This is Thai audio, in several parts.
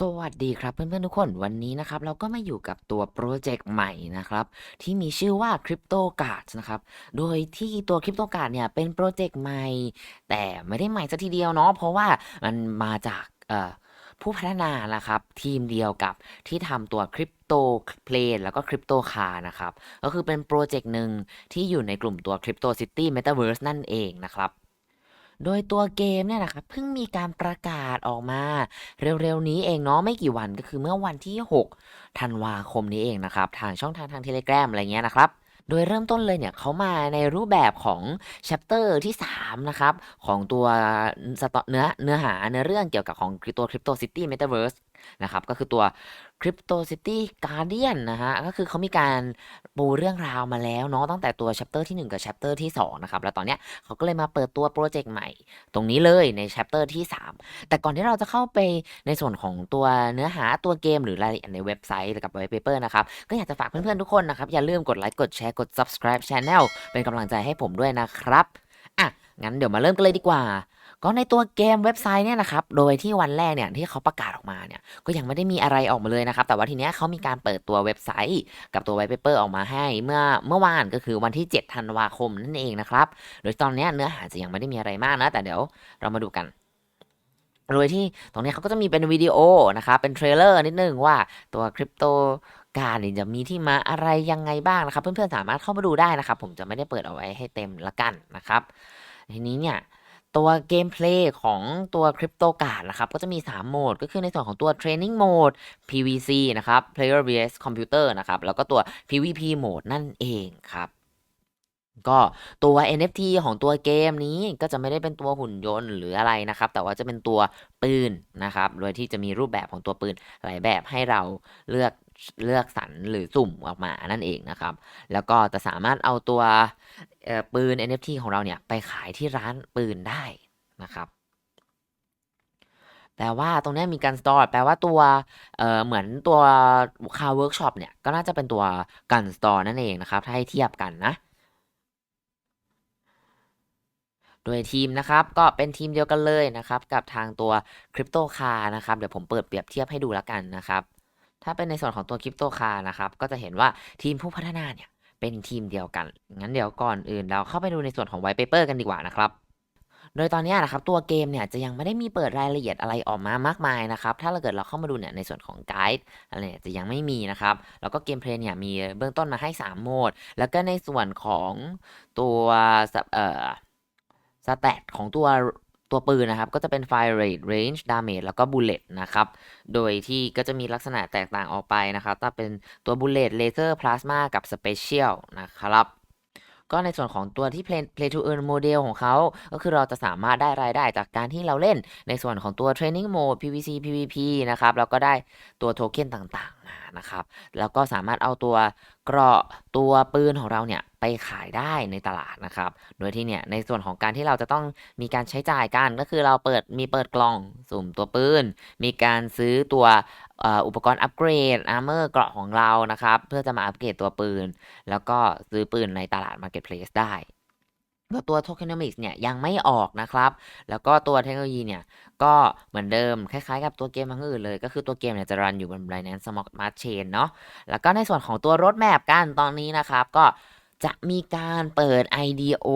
สวัสดีครับเพื่อนๆทุกคนวันนี้นะครับ เราก็มาอยู่กับตัวโปรเจกต์ใหม่นะครับ ที่มีชื่อว่า Crypto Cards นะครับ โดยที่ตัว Crypto Card เนี่ยเป็นโปรเจกต์ใหม่ แต่ไม่ได้ใหม่ซะทีเดียวเนาะเพราะว่ามันมาจากผู้พัฒนานะครับ ทีมเดียวกับที่ทำตัว Crypto Plane แล้วก็ Crypto Car นะครับ ก็คือเป็นโปรเจกต์หนึ่งที่อยู่ในกลุ่มตัว Crypto City Metaverse นั่นเองนะครับ โดยตัวเกมเนี่ยนะคะเพิ่งมีการประกาศออกมา เร็วๆนี้เองเนาะไม่กี่วันก็คือเมื่อวันที่ 6 ธันวาคมนี้เองนะครับ ทางช่องทางทางเทเล gram อะไรเงี้ยนะครับโดยเริ่มต้นเลยเนี่ยเขามาในรูปแบบของแชปเตอร์ที่ 3 นะครับ ของตัวสตอเนื้อเนื้อหาเนื้อเรื่องเกี่ยวกับของตัว Crypto City Metaverse นะครับก็คือตัว Crypto City Guardian นะฮะก็คือเขามีการปูเรื่องราวมาแล้วเนาะตั้งแต่ตัว chapter ที่ 1 กับ chapter ที่ 2 นะครับ แล้วตอนเนี้ยเขาก็เลยมาเปิดตัวโปรเจกต์ใหม่ ตรงนี้เลยใน chapter ที่ 3 แต่ก่อนที่เราจะเข้าไปในส่วนของตัวเนื้อหาตัวเกม หรือรายละเอียดในเว็บไซต์กับ white paper นะครับ ก็อยากจะฝากเพื่อนๆทุกคนนะครับ อย่าลืมกดไลค์กดแชร์กด subscribe channel เป็นกำลังใจให้ผมด้วยนะครับอะงั้นเดี๋ยวมาเริ่มกันเลยดีกว่า ก็ในตัวเกมเว็บไซต์เนี่ยนะครับ โดยที่วันแรกเนี่ยที่เขาประกาศออกมาเนี่ย ก็ยังไม่ได้มีอะไรออกมาเลยนะครับ แต่ว่าทีเนี้ยเขามีการเปิดตัวเว็บไซต์ กับตัวไวท์เปเปอร์ออกมาให้ เมื่อเมื่อวานก็คือวันที่ 7 ธันวาคมนั่นเองนะครับ โดยตอนเนี้ยเนื้อหาจะยังไม่ได้มีอะไรมากนะ แต่เดี๋ยวเรามาดูกันโดยที่ตรงนี้เขาก็จะมีเป็นวิดีโอนะครับ เป็นเทรลเลอร์นิดนึงว่าตัวคริปโตการนี่จะมีที่มาอะไรยังไงบ้างนะครับ เพื่อนๆสามารถเข้ามาดูได้นะครับ ผมจะไม่ได้เปิดเอาไว้ให้เต็มละกันนะครับ ทีนี้เนี่ย ตัวเกมเพลย์ของตัวคริปโตการ์ดนะครับ ก็จะมี 3 โหมด ก็คือในส่วนของตัว Training Mode PVC นะครับ Player vs Computer นะครับ แล้วก็ตัว PVP Mode นั่นเองครับก็ตัว NFT ของตัวเกมนี้ก็จะไม่ได้เป็นตัวหุ่นยนต์หรืออะไรนะครับ แต่ว่าจะเป็นตัวปืนนะครับ โดยที่จะมีรูปแบบของตัวปืนหลายแบบให้เราเลือก เลือกสรรหรือสุ่มออกมานั่นเองนะครับ แล้วก็จะสามารถเอาตัวปืน NFT ของเราเนี่ยไปขายที่ร้านปืนได้นะครับแปลว่าตรงนี้มีการสตอร์แปลว่าตัวเอ่อเหมือนตัวคาเวิร์กช็อปเนี่ย ก็น่าจะเป็นตัวกันสตอร์นั่นเองนะครับ ถ้าให้เทียบกันนะ โดยทีมนะครับก็เป็นทีมเดียวกันเลยนะครับ กับทางตัวคริปโตคานะครับ เดี๋ยวผมเปิดเปรียบเทียบให้ดูแล้วกันนะครับ ถ้าเป็นในส่วนของตัวคริปโตคานะครับ ก็จะเห็นว่าทีมผู้พัฒนาเนี่ยเป็นทีมเดียวกัน งั้นเดี๋ยวก่อนอื่นเราเข้าไปดูในส่วนของไวท์เปเปอร์กันดีกว่านะครับ โดยตอนนี้นะครับตัวเกมเนี่ยจะยังไม่ได้มีเปิดรายละเอียดอะไรออกมามากมายนะครับ ถ้าเราเกิดเราเข้ามาดูเนี่ยในส่วนของไกด์อะไรเนี่ยจะยังไม่มีนะครับ แล้วก็เกมเพลย์เนี่ยมีเบื้องต้นมาให้ 3 โหมด แล้วก็ในส่วนของตัวเอ่อสแตทของตัว ตัวปืนนะครับ ก็จะเป็น Fire Rate Range Damage แล้วก็ Bullet นะครับ โดยที่ก็จะมีลักษณะแตกต่างออกไปนะครับ ถ้าเป็นตัว Bullet Laser Plasma กับ Special นะครับก็ในส่วนของตัวที่ Play, Play to Earn Model ของเขา ก็คือเราจะสามารถได้รายได้จากการที่เราเล่นในส่วนของตัว Training Mode PVC PVP นะครับ แล้วก็ได้ตัวโทเค็นต่างนะครับ แล้วก็สามารถเอาตัวเกราะตัวปืนของเราเนี่ยไปขายได้ในตลาดนะครับ โดยที่เนี่ยในส่วนของการที่เราจะต้องมีการใช้จ่ายกันก็คือเราเปิดมีเปิดกล่องสุ่มตัวปืน มีการซื้อตัวอุปกรณ์อัปเกรดอาร์เมอร์เกราะของเรานะครับ เพื่อจะมาอัปเกรดตัวปืน แล้วก็ซื้อปืนในตลาด Marketplace ได้ แล้วตัว Tokenomics เนี่ยยังไม่ออกนะครับ แล้วก็ตัวเทคโนโลยีเนี่ยก็เหมือนเดิมคล้ายๆกับตัวเกมทั้งอื่นเลย ก็คือตัวเกมเนี่ยจะรันอยู่บน Binance Smart Chain เนาะแล้วก็ในส่วนของตัวรถแมพกันตอนนี้นะครับก็ จะมีการเปิด IDO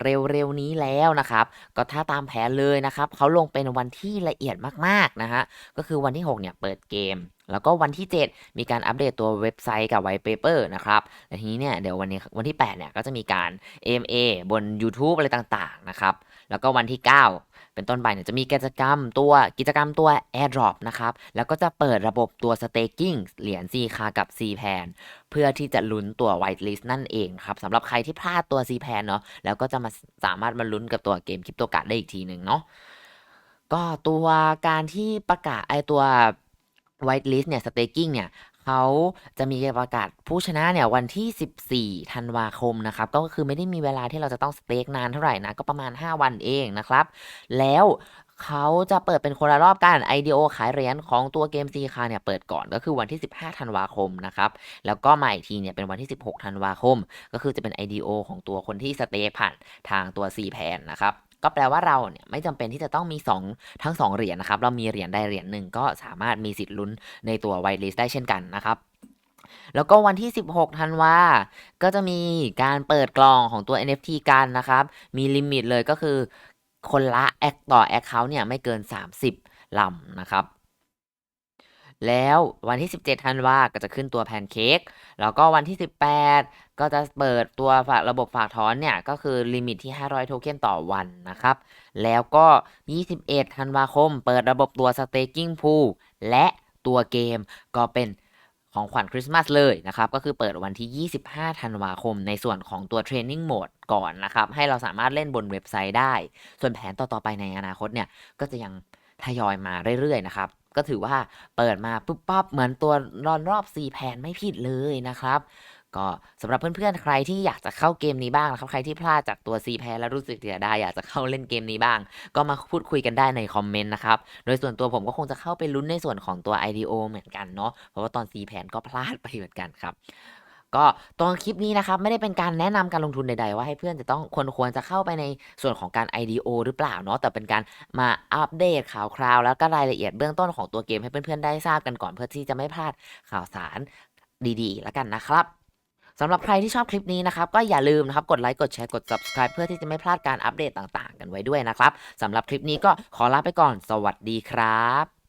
เร็วๆ นี้แล้วนะครับ ก็ถ้าตามแผนเลยนะครับ เขาลงเป็นวันที่ละเอียดมากๆ นะฮะ ก็คือวันที่ 6 เนี่ยเปิดเกม แล้วก็วันที่ 7 มีการอัปเดตตัวเว็บไซต์กับไวท์เปเปอร์นะครับและทีนี้เนี่ยเดี๋ยววันนี้วันที่ 8 เนี่ยก็จะมีการ M A บน YouTube อะไรต่างๆ นะครับ แล้วก็วันที่ 9 เป็นต้นไปเนี่ยจะมีกิจกรรมตัวกิจกรรมตัว AirDrop นะครับ แล้วก็จะเปิดระบบตัว Staking เหรียญ C คากับ C Pan เพื่อที่จะลุ้นตัว Whitelist นั่นเองครับสำหรับใครที่พลาดตัว C Pan เนาะแล้วก็จะมาสามารถมาลุ้นกับตัวเกมคริปโตการ์ดได้อีกทีหนึ่งเนาะก็ตัวการที่ประกาศไอตัว Whitelist เนี่ย Staking เนี่ย เขาจะมีประกาศผู้ชนะเนี่ยวันที่ 14 ธันวาคมนะครับ ก็คือไม่ได้มีเวลาที่เราจะต้องสเต็กนานเท่าไหร่นะ ก็ประมาณ 5 วันเองนะครับ แล้วเขาจะเปิดเป็นคนละรอบกัน IDO ขายเหรียญของตัวเกมซีคาเนี่ยเปิดก่อนก็คือวันที่ 15 ธันวาคมนะครับ แล้วก็มาอีกทีเนี่ยเป็นวันที่ 16 ธันวาคม ก็คือจะเป็น IDO ของตัวคนที่สเต็กผ่านทางตัว C แพนนะครับ ก็แปลว่าเราเนี่ยไม่จำเป็นที่จะต้องมี 2 ทั้ง 2 เหรียญนะครับ เรามีเหรียญใดเหรียญหนึ่งก็สามารถมีสิทธิ์ลุ้นในตัวไวลิสได้เช่นกันนะครับแล้วก็วันที่ 16 ธันวา ก็จะมีการเปิดกล่องของตัว NFT กันนะครับ มีลิมิตเลยก็คือคนละแอคต่อแอคเคาท์เนี่ยไม่เกิน 30ลำนะครับ แล้ววันที่ 17ธันวาก็จะขึ้นตัวแพนเค้กแล้วก็วันที่ 18 ก็จะเปิดตัวฝากระบบฝากถอนเนี่ย ก็คือลิมิตที่ 500 โทเค็นต่อวันนะครับ แล้วก็ 21ธันวาคม เปิดระบบตัว staking pool และตัวเกมก็เป็นของขวัญคริสต์มาสเลยนะครับ ก็คือเปิดวันที่ 25 ธันวาคม ในส่วนของตัว Training Mode ก่อนนะครับ ให้เราสามารถเล่นบนเว็บไซต์ได้ ส่วนแผนต่อ ๆ ไปในอนาคตเนี่ย ก็จะยัง ทยอยมาเรื่อยๆนะครับ ก็ถือว่าเปิดมาปุ๊บปั๊บเหมือนตัวรอนรอบ 4 แผนไม่ผิดเลยนะครับ ก็สำหรับเพื่อนๆ ใครที่อยากจะเข้าเกมนี้บ้างนะครับ ใครที่พลาดจากตัว4แพนแล้วรู้สึกเสียดายอยากจะเข้าเล่นเกมนี้บ้าง ก็มาพูดคุยกันได้ในคอมเมนต์นะครับ โดยส่วนตัวผมก็คงจะเข้าไปลุ้นในส่วนของตัว IDO เหมือนกันเนาะ เพราะว่าตอน4แผนก็พลาดไปเหมือนกันครับ ก็ตอนคลิปนี้นะครับไม่ได้เป็นการแนะนำการลงทุนใดๆ ว่าให้เพื่อนจะต้องควรควรจะเข้าไปในส่วนของการ IDO หรือเปล่าเนาะแต่เป็นการมาอัปเดตข่าวคราว แล้วก็รายละเอียดเบื้องต้นของตัวเกมให้เพื่อนๆได้ทราบกันก่อนเพื่อที่จะไม่พลาดข่าวสารดีๆ แล้วกันนะครับสำหรับใครที่ชอบคลิปนี้นะครับ ก็อย่าลืมนะครับ กดไลค์ กดแชร์ กด subscribe เพื่อที่จะไม่พลาดการอัปเดตต่างๆ กันไว้ด้วยนะครับสำหรับคลิปนี้ก็ขอลาไปก่อน สวัสดีครับ